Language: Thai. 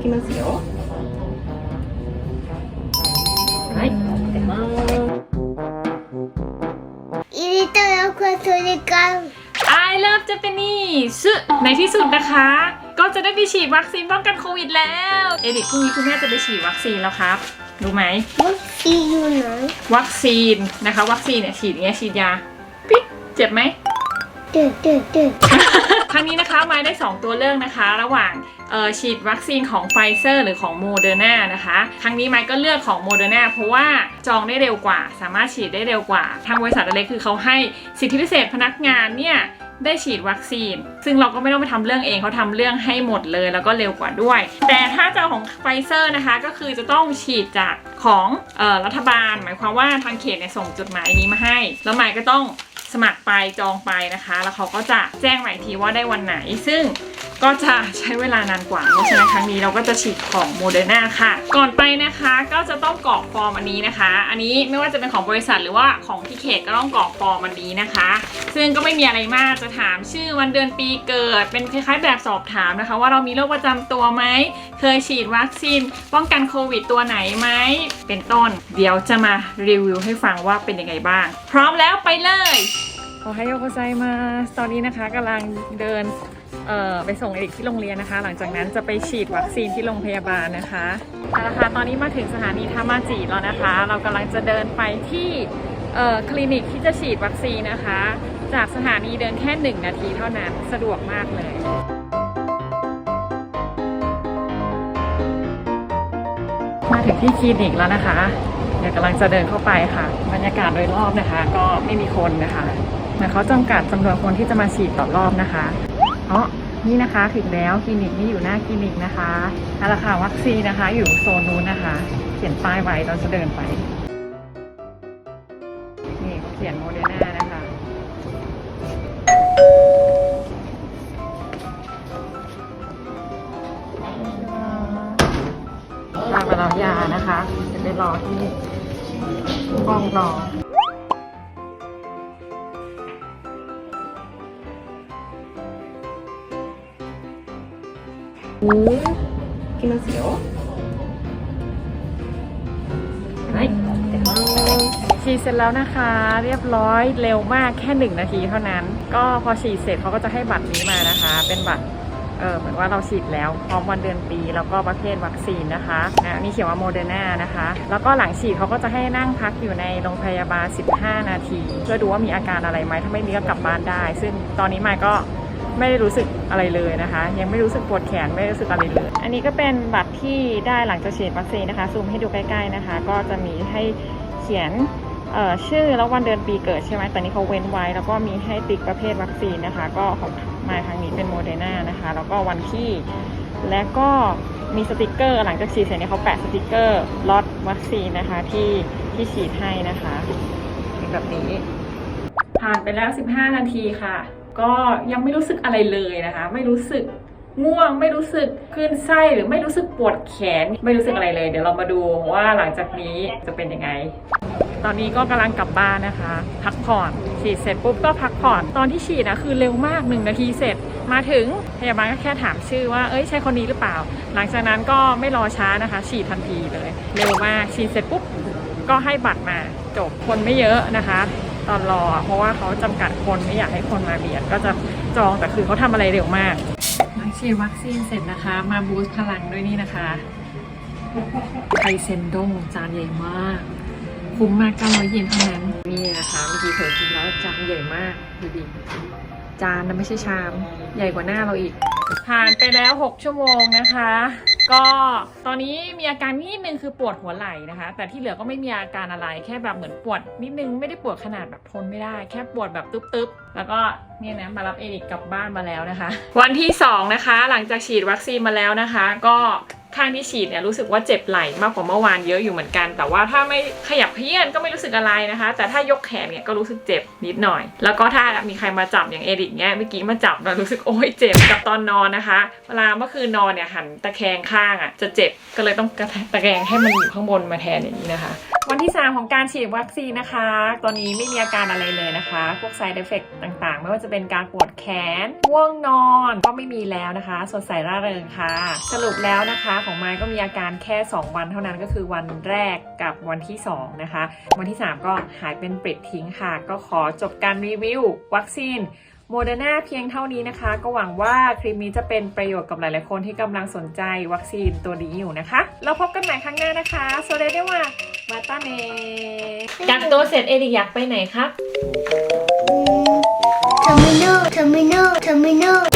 きますよはい出ます อีลิตเราควรทุลิกัน I love Japanese ในที่สุดนะคะ ก็จะได้ไปฉีดวัคซีนป้องกันโควิดแล้ว เอดิทพรุ่งนี้คุณแม่จะไปฉีดวัคซีนแล้วครับ รู้ไหม วัคซีนอยู่ไหน วัคซีนนะคะ วัคซีนเนี่ยฉีดอย่างเงี้ยฉีดยา ปิ๊กเจ็บไหม เดือดเดือดเดือดครั้งนี้นะคะไม้ได้ 2 ตัวเลือกนะคะ ระหว่างออฉีดวัคซีนของไฟเซอร์หรือของโมเดอร์นานะคะ ครั้งนี้ไม้ก็เลือกของโมเดอร์นาเพราะว่าจองได้เร็วกว่า สามารถฉีดได้เร็วกว่า ทางบริษัทอเล็กคือเขาให้สิทธิพิเศษพนักงานเนี่ยได้ฉีดวัคซีน ซึ่งเราก็ไม่ต้องไปทำเรื่องเองเขาทำเรื่องให้หมดเลยแล้วก็เร็วกว่าด้วย แต่ถ้าจะเอาของไฟเซอร์นะคะ ก็คือจะต้องฉีดจากของออรัฐบาล หมายความว่าทางเขตเนี่ยส่งจดหมายนี้มาให้ แล้วหมายก็ต้อง สมัครไปจองไปนะคะ แล้วเขาก็จะแจ้งหมายทีว่าได้วันไหน ซึ่ง ก็จะใช้เวลานานกว่าเพราะฉะนั้นครั้งนี้เราก็จะฉีดของโมเดอร์นาค่ะ ก่อนไปนะคะก็จะต้องกรอกฟอร์มอันนี้นะคะ อันนี้ไม่ว่าจะเป็นของบริษัทหรือว่าของที่เขตก็ต้องกรอกฟอร์มอันนี้นะคะ ซึ่งก็ไม่มีอะไรมากจะถามชื่อวันเดือนปีเกิด เป็นคล้ายๆแบบสอบถามนะคะ ว่าเรามีโรคประจำตัวไหมเคยฉีดวัคซีนป้องกันโควิดตัวไหนไหมเป็นต้น เดี๋ยวจะมารีวิวให้ฟังว่าเป็นยังไงบ้าง พร้อมแล้วไปเลยโอไฮโอโกไซมาตอนนี้นะคะกำลังเดิน ไปส่งเด็กที่โรงเรียนนะคะ หลังจากนั้นจะไปฉีดวัคซีนที่โรงพยาบาลนะคะเอาละค่ะตอนนี้มาถึงสถานีทามาจิแล้วนะคะ เรากำลังจะเดินไปที่คลินิกที่จะฉีดวัคซีนนะคะ จากสถานีเดินแค่ 1 นาทีเท่านั้นสะดวกมากเลยมาถึงที่คลินิกแล้วนะคะ เดี๋ยวกำลังจะเดินเข้าไปค่ะ บรรยากาศโดยรอบนะคะ ก็ไม่มีคนนะคะเหมือนเขาจำกัดจำนวนคนที่จะมาฉีดต่อรอบนะคะ อ๋อนี่นะคะถึงแล้วคลินิกนี่อยู่หน้าคลินิกนะคะเอาละค่ะวัคซีนนะคะ อยู่โซนนู้นนะคะ เขียนป้ายไว้เราจะเดินไป นี่เขาเขียนโมเดอร์นานะคะตามมาเรายานะคะ จะไปรอที่ห้องรอ いきますよはい出ます ฉีดเสร็จแล้วนะคะ เรียบร้อยเร็วมากแค่หนึ่งนาทีเท่านั้น ก็พอฉีดเสร็จเขาก็จะให้บัตรนี้มานะคะ เป็นบัตรเออเหมือนว่าเราฉีดแล้วพร้อมวันเดือนปี แล้วก็ประเภทวัคซีนนะคะนะอันนี่เขียนว่าโมเดอร์นานะคะ แล้วก็หลังฉีดเขาก็จะให้นั่งพักอยู่ในโรงพยาบาล 15 นาที เพื่อดูว่ามีอาการอะไรไหมถ้าไม่มีก็กลับบ้านได้ ซึ่งตอนนี้มายก็ ไม่ได้รู้สึกอะไรเลยนะคะ ยังไม่รู้สึกปวดแขนไม่ได้รู้สึกอะไรเลย อันนี้ก็เป็นบัตรที่ได้หลังจากฉีดวัคซีนนะคะซูมให้ดูใกล้ๆนะคะ ก็จะมีให้เขียนเอ่อชื่อแล้ววันเดือนปีเกิดใช่ไหมแต่นี้เขาเว้นไว้ แล้วก็มีให้ติ๊กประเภทวัคซีนนะคะ ก็ของมาครั้งนี้เป็นโมเดอร์นานะคะ แล้วก็วันที่ และก็มีสติกเกอร์ หลังจากฉีดเสร็จเนี่ยเขาแปะสติกเกอร์ล็อตวัคซีนนะคะที่ที่ฉีดให้นะคะเป็นแบบนี้ ผ่านไปแล้ว 15 นาทีค่ะ ก็ยังไม่รู้สึกอะไรเลยนะคะ ไม่รู้สึกง่วงไม่รู้สึกคลื่นไส้หรือไม่รู้สึกปวดแขน ไม่รู้สึกอะไรเลย เดี๋ยวเรามาดูว่าหลังจากนี้จะเป็นยังไง ตอนนี้ก็กำลังกลับบ้านนะคะ พักผ่อนฉีดเสร็จปุ๊บก็พักผ่อนตอนที่ฉีดนะคือเร็วมากหนึ่งนาทีเสร็จ มาถึงพยาบาลก็แค่ถามชื่อว่าเอ้ยใช่คนนี้หรือเปล่า หลังจากนั้นก็ไม่รอช้านะคะ ฉีดทันทีเลย เร็วมากฉีดเสร็จปุ๊บก็ให้บัตรมาจบคนไม่เยอะนะคะ ตอนรอ เพราะว่าเขาจำกัดคนไม่อยากให้คนมาเบียดก็จะจองแต่คือเขาทำอะไรเร็วมากหลังฉีดวัคซีนเสร็จนะคะ มาบูสต์พลังด้วยนี่นะคะไทเซนดงจานใหญ่มาก คุ้มมาก900เยนเท่านั้นนี่นะคะเมื่อกี้เผยกินแล้วจานใหญ่มากดูดิจานนะไม่ใช่ชาม ใหญ่กว่าหน้าเราอีก ผ่านไปแล้ว 6 ชั่วโมงนะคะ ก็ตอนนี้มีอาการนิดนึงคือปวดหัวไหล่นะคะ แต่ที่เหลือก็ไม่มีอาการอะไรแค่แบบเหมือนปวดนิดนึงไม่ได้ปวดขนาดแบบทนไม่ได้ แค่ปวดแบบตึ๊บๆแล้วก็เนี่ยนะมารับเอริกกลับบ้านมาแล้วนะคะ วันที่ 2 นะคะ หลังจากฉีดวัคซีนมาแล้วนะคะ ก็ข้างที่ฉีดเนี่ยรู้สึกว่าเจ็บไหล่มากกว่าเมื่อวานเยอะอยู่เหมือนกัน แต่ว่าถ้าไม่ขยับ เขยื้นก็ไม่รู้สึกอะไรนะคะ แต่ถ้ายกแขนเนี่ยก็รู้สึกเจ็บนิดหน่อย แล้วก็ถ้ามีใครมาจับอย่างเอริกเนี่ยเมื่อกี้มาจับเรารู้สึกโอ้ยเจ็บกับตอนนอนนะคะ เวลาเมื่อคืนนอนเนี่ยหันตะแคงข้างอะจะเจ็บก็เลยต้องกระตะแคงให้มันอยู่ข้างบนมาแทนอย่างนี้นะคะ วันที่ 3 ของการฉีดวัคซีนนะคะ ตอนนี้ไม่มีอาการอะไรเลยนะคะ พวก side effect ต่างๆ ไม่ว่าจะเป็นการปวดแขนง่วงนอนก็ไม่มีแล้วนะคะ สดใสร่าเริงค่ะ สรุปแล้วนะคะของไม้ก็มีอาการแค่ 2 วันเท่านั้นก็คือวันแรกกับวันที่2นะคะวันที่ 3 ก็หายเป็นปริดทิ้งค่ะ ก็ขอจบการรีวิววัคซีนโมเดอร์นาเพียงเท่านี้นะคะ ก็หวังว่าคลิปนี้จะเป็นประโยชน์กับหลายๆคนที่กำลังสนใจวัคซีนตัวนี้อยู่นะคะ เราพบกันใหม่ครั้งหน้านะคะโซเดเดว่ามาตาเนกักตัวเสร็จเอริกอยากไปไหนครับเทอ